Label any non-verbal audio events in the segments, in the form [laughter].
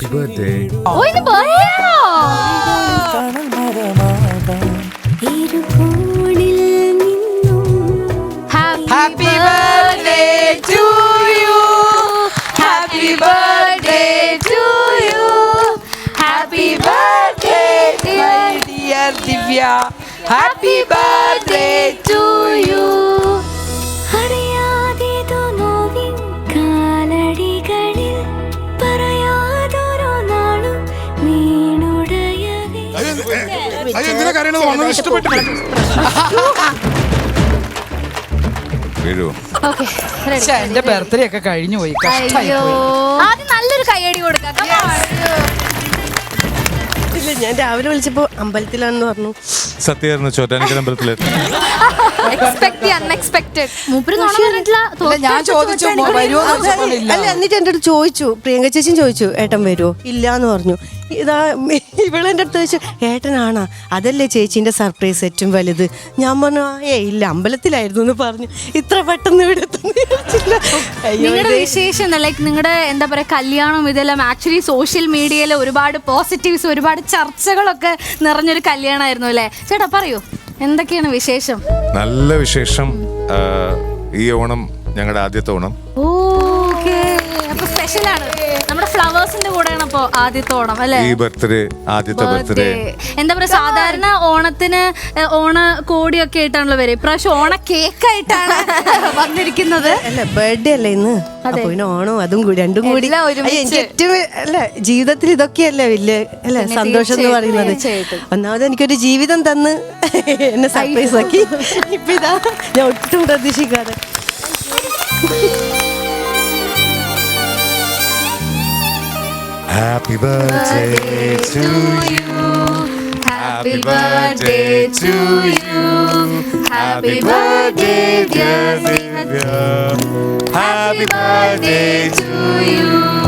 Happy birthday ഓ ഇത് birthday ആണോ? Happy birthday to you. Happy birthday to you. Happy birthday dear dear Divya Happy birthday to you. കരയണത്? വന്നത് ഇഷ്ടപ്പെട്ടില്ല. [laughs] ശ്ശെ, എന്റെ ബർത്ത്ഡേ ഒക്കെ കഴിഞ്ഞു പോയി. കഷ്ടായി അയ്യോ. പോയി. ആദ്യം നല്ലൊരു കൈയടി കൊടുക്കാം. Come on. ഇല്ല ഞാൻ രാവിലെ വിളിച്ചപ്പോ അമ്പലത്തിലാണെന്ന് പറഞ്ഞു. സത്യമായിരുന്നു ചോറ്റാനിക്കൽ അമ്പലത്തിലെത്തി [laughs] ഞാൻ ചോദിച്ചു അല്ല എന്നിട്ട് എന്റെ അടുത്ത് ചോദിച്ചു പ്രിയങ്ക ചേച്ചിയും ചോദിച്ചു ഏട്ടൻ വരുമോ ഇല്ല എന്ന് പറഞ്ഞു. ഇതാ ഇവളെന്റെ അടുത്ത് ചോദിച്ചു ഏട്ടനാണാ? അതല്ലേ ചേച്ചീന്റെ സർപ്രൈസ് ഏറ്റവും വലുത്. ഞാൻ പറഞ്ഞു "ആ, ഏ ഇല്ല അമ്പലത്തിലായിരുന്നു എന്ന് പറഞ്ഞു. ഇത്ര പെട്ടെന്ന് ഇവിടെ അയ്യോ, നിങ്ങളുടെ വിശേഷം ലൈക്ക് നിങ്ങളുടെ എന്താ പറയുക കല്യാണം ഇതെല്ലാം ആക്ച്വലി സോഷ്യൽ മീഡിയയിൽ ഒരുപാട് പോസിറ്റീവ്സ് ഒരുപാട് ചർച്ചകളൊക്കെ നിറഞ്ഞൊരു കല്യാണമായിരുന്നു അല്ലേ? ചേട്ടാ പറയൂ. എന്തൊക്കെയാണ് വിശേഷം? നല്ല വിശേഷം. ഈ ഓണം ഞങ്ങളുടെ ആദ്യത്തെ ഓണം. ഓക്കെ. അപ്പൊ സ്പെഷ്യൽ ആണ്. നമ്മുടെ ഫ്ലവേഴ്സിന്റെ കൂടെയാണ് അപ്പൊ ആദ്യത്തെ ഓണം അല്ലേ? ഈ ബർത്ത്ഡേ ആദ്യത്തെ ബർത്ത്ഡേ. എന്താ പറയാ സാധാരണ ഓണത്തിന് ഓണ കോടിയൊക്കെ ആയിട്ടാണല്ലോ വരെ ഇപ്രാവശ്യം ഓണ കേക്ക് ആയിട്ടാണ് [laughs] വന്നിരിക്കുന്നത്. അല്ല ബർത്ത്ഡേ അല്ലേ ഇന്ന്? അപ്പൊ പിന്നെ ഓണവും അതും കൂടി രണ്ടും കൂടി. എല്ലാം ഒരുമിച്ച്. അയ്യ, ഏറ്റവും അല്ല ജീവിതത്തിൽ ഇതൊക്കെയല്ലേ വലിയ അല്ലെ സന്തോഷം എന്ന് പറയുന്നത്. ഒന്നാമത് എനിക്കൊരു ജീവിതം തന്ന് [laughs] എന്നെ സർപ്രൈസ് ആക്കി [laughs] ഇപ്പൊ ഇതാ ഞാൻ ഒട്ടും പ്രതീക്ഷിക്കാതെ. Happy birthday to you. Happy birthday to you. Happy birthday, dear Divya. Happy birthday to you.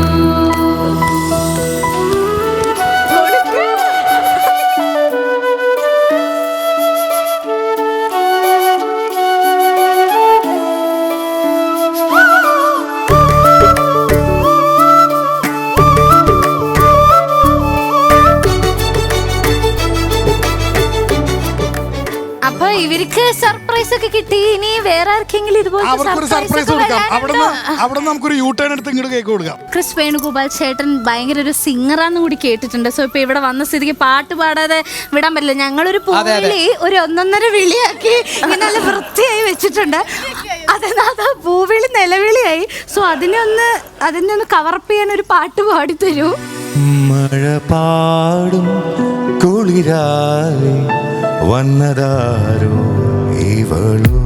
ഇവർക്ക് സർപ്രൈസ് ഒക്കെ കിട്ടി. ഇനി വേറെ ആർക്കെങ്കിലും ഇതുപോലെ അവർക്കൊരു സർപ്രൈസ് കൊടുക്കാം. നമുക്കൊരു യൂ ടേൺ എടുത്ത് ഇങ്ങോട്ട് കേക്ക് കൊടുക്കാം. ക്രിസ് വേണുഗോപാൽ ചേട്ടൻ ഭയങ്കര ഒരു സിംഗറാന്ന് കൂടി കേട്ടിട്ടുണ്ട്. സോ ഇപ്പൊ ഇവിടെ വന്ന സ്ഥിതിക്ക് പാട്ട് പാടാതെ വിടാൻ പറ്റില്ല. ഞങ്ങളൊരു അതെ, അതെ. പൂവിളി ഒരു ഒന്നൊന്നര വിളിയാക്കി ഇങ്ങനെ നല്ല വൃത്തിയായി വെച്ചിട്ടുണ്ട്. അതെന്നാ പൂവിളി നിലവിളിയായി. സോ അതിനെ ഒന്ന് അതിനെ ഒന്ന് കവറപ്പ് ചെയ്യാൻ ഒരു പാട്ട് പാടി തരൂ മഴ പാടും കുളിരായി വന്നതാരോ ഇവളോ?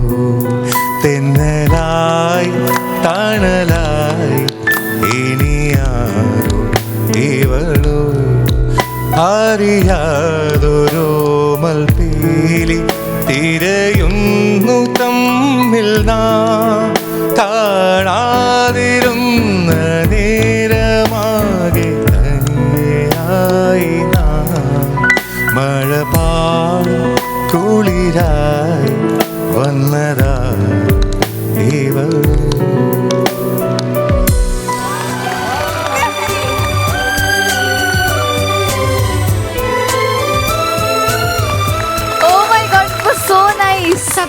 തെന്നലായി തണലായി ഇനിയാരോ ഇവളോ? അറിയാതൊരു മൽപീലി തിരയുന്നു തമ്മിൽ നാം. വന്നതാ ഇവൾ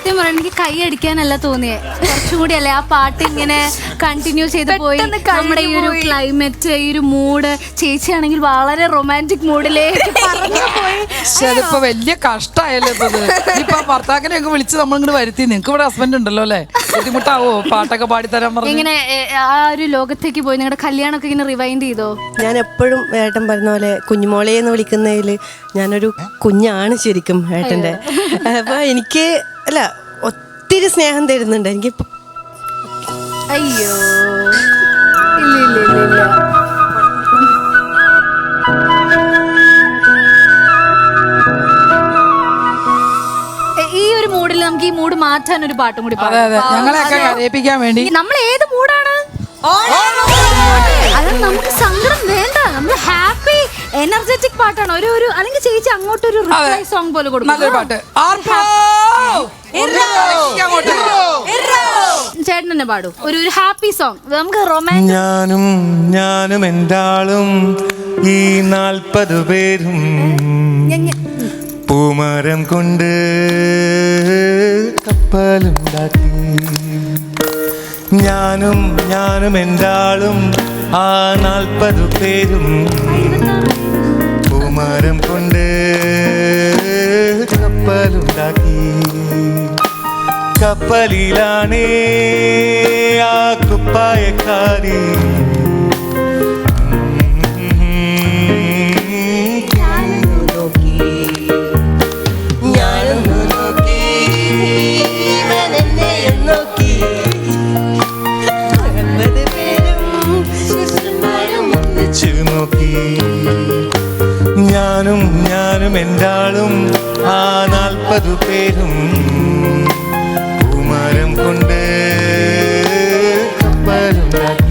സത്യം പറയാൻ എനിക്ക് കൈ അടിക്കാനല്ല തോന്നിയേ. കുറച്ചുകൂടി അല്ലേ ആ പാട്ട് ഇങ്ങനെ കണ്ടിന്യൂ ചെയ്ത് പോയി. നമ്മുടെ ഈ ഒരു. ക്ലൈമറ്റ് ഈ ഒരു മൂഡ് ചേച്ചിയാണെങ്കിൽ വളരെ റൊമാന്റിക് മൂഡിലേക്ക് [laughs] പോയി. അതിപ്പോ വലിയ കഷ്ടായല്ലോ ഇപ്പൊ ഇപ്പൊ ഭർത്താക്കിനെ ഒക്കെ വിളിച്ച് നമ്മൾ ഇങ്ങോട്ട് വരുത്തി. നിങ്ങൾക്ക് ഇവിടെ ഹസ്ബൻഡ് ഉണ്ടല്ലോ അല്ലേ? ബുദ്ധിമുട്ടാവോ? പാട്ടൊക്കെ പാടി തരാൻ പറഞ്ഞു ഇങ്ങനെ ആ ഒരു ലോകത്തേക്ക് പോയി നിങ്ങളുടെ കല്യാണമൊക്കെ ഇങ്ങനെ റിവൈൻഡ് ചെയ്തോ? ഞാൻ എപ്പോഴും ഏട്ടൻ പറഞ്ഞ പോലെ കുഞ്ഞുമോളെ എന്ന് വിളിക്കുന്നതിൽ ഞാനൊരു കുഞ്ഞാണ് ശരിക്കും ഏട്ടന്റെ. അപ്പോൾ എനിക്ക് അല്ല ഒത്തിരി സ്നേഹം തരുന്നുണ്ട്. എനിക്ക് അയ്യോ. ഇല്ല ഇല്ല ഇല്ല. ഇല്ല ഈ ഒരു മൂഡിൽ നമുക്ക് ഈ മൂഡ് മാറ്റാൻ ഒരു പാട്ടും കൂടി അതെ അതെ. ഞങ്ങളെയൊക്കെ കരയിപ്പിക്കാൻ വേണ്ടി നമ്മൾ ഏത് മൂഡാണ്? അത് നമുക്ക് സങ്കടം വേണ്ട. നമ്മൾ ഹാപ്പി എനർജറ്റിക് പാട്ടാണ്? ഒരു ഒരു അല്ലെങ്കിൽ ചേച്ചി അങ്ങോട്ട് ഒരു റിപ്ലൈ സോങ് പോലെ കൊടുക്കും. നല്ലൊരു പാട്ട്. ചേട്ടൻ തന്നെ പാടൂ. ഒരു ഒരു ഹാപ്പി സോങ് നമുക്ക് റൊമാൻസ് ഞാനും ഞാനും എന്താളും ഈ നാൽപ്പത് പേരും പൂമരം കൊണ്ട് കപ്പലുണ്ടാക്കി. ഞാനും ഞാനും എന്താളും ആ നാൽപ്പത് പേരും പൂമരം കൊണ്ട് കപ്പലുണ്ടാക്കി. കപ്പലിലാണേ ആ കുപ്പായക്കാരി. ഞാനും എന്റെ ആളും ആ നാൽപ്പത് പേരും കുമാരം കൊണ്ട് കപ്പലുണ്ടാക്കി.